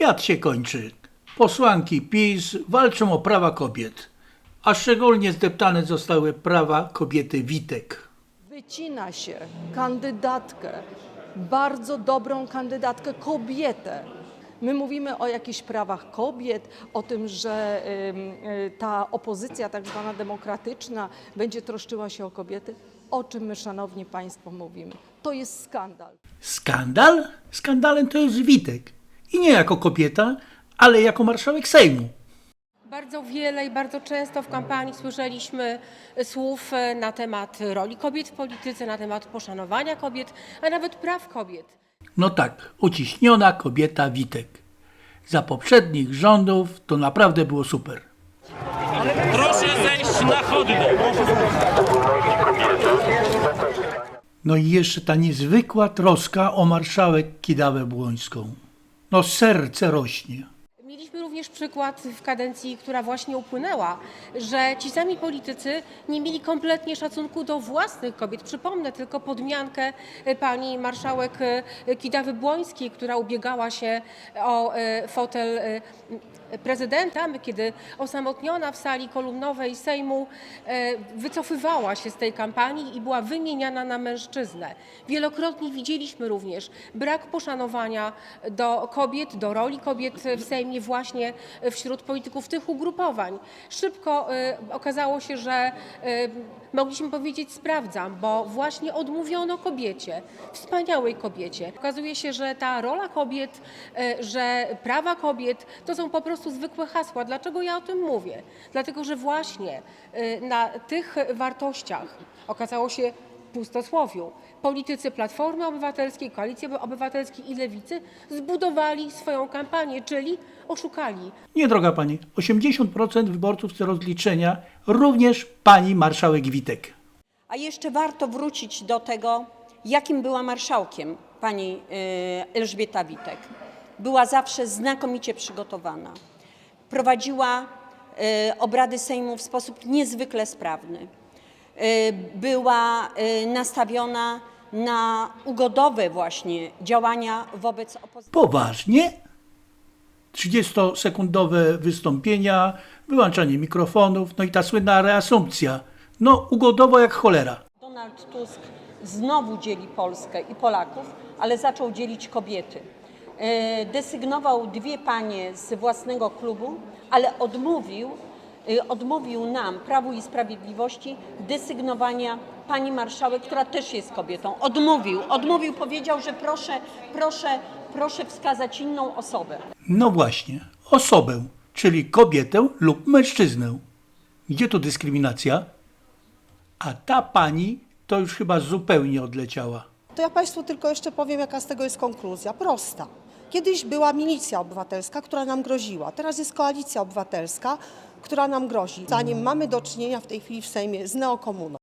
Świat się kończy. Posłanki PiS walczą o prawa kobiet, a szczególnie zdeptane zostały prawa kobiety Witek. Wycina się kandydatkę, bardzo dobrą kandydatkę, kobietę. My mówimy o jakichś prawach kobiet, o tym, że y, ta opozycja tak zwana demokratyczna będzie troszczyła się o kobiety. O czym my, szanowni państwo, mówimy? To jest skandal. Skandal? Skandalem to jest Witek. I nie jako kobieta, ale jako marszałek Sejmu. Bardzo wiele i bardzo często w kampanii słyszeliśmy słów e, na temat roli kobiet w polityce, na temat poszanowania kobiet, a nawet praw kobiet. No tak, uciśniona kobieta Witek. Za poprzednich rządów to naprawdę było super. Proszę zejść na chodnik. No i jeszcze ta niezwykła troska o marszałek Kidawę Błońską. No serce rośnie. Również przykład w kadencji, która właśnie upłynęła, że ci sami politycy nie mieli kompletnie szacunku do własnych kobiet. Przypomnę tylko podmiankę e, pani marszałek e, Kidawy Błońskiej, która ubiegała się o e, fotel prezydenta, kiedy osamotniona w sali kolumnowej Sejmu wycofywała się z tej kampanii i była wymieniana na mężczyznę. Wielokrotnie widzieliśmy również brak poszanowania do kobiet, do roli kobiet w Sejmie właśnie wśród polityków tych ugrupowań. Szybko e, okazało się, że e, mogliśmy powiedzieć sprawdzam, bo właśnie odmówiono kobiecie, wspaniałej kobiecie. Okazuje się, że ta rola kobiet, e, że prawa kobiet to są po prostu zwykłe hasła. Dlaczego ja o tym mówię? Dlatego, że właśnie e, na tych wartościach okazało się pustosłowiu. Politycy Platformy Obywatelskiej, Koalicji Obywatelskiej i Lewicy zbudowali swoją kampanię, czyli oszukali. Nie, droga pani, 80% wyborców chce rozliczenia, również pani marszałek Witek. A jeszcze warto wrócić do tego, jakim była marszałkiem pani y, Elżbieta Witek. Była zawsze znakomicie przygotowana. Prowadziła y, obrady Sejmu w sposób niezwykle sprawny. Y, Była y, nastawiona na ugodowe właśnie działania wobec opozycji. Poważnie? 30-sekundowe wystąpienia, wyłączanie mikrofonów, no i ta słynna reasumpcja. No, ugodowo jak cholera. Donald Tusk znowu dzieli Polskę i Polaków, ale zaczął dzielić kobiety. E, Desygnował dwie panie z własnego klubu, ale odmówił, e, odmówił nam, Prawu i Sprawiedliwości, desygnowania pani marszałek, która też jest kobietą. Odmówił, odmówił, powiedział, że proszę, proszę, proszę wskazać inną osobę. No właśnie, osobę, czyli kobietę lub mężczyznę. Gdzie tu dyskryminacja? A ta pani to już chyba zupełnie odleciała. To ja Państwu tylko jeszcze powiem, jaka z tego jest konkluzja. Prosta. Kiedyś była milicja obywatelska, która nam groziła. Teraz jest koalicja obywatelska, która nam grozi. Zanim mamy do czynienia w tej chwili w Sejmie z neokomuną.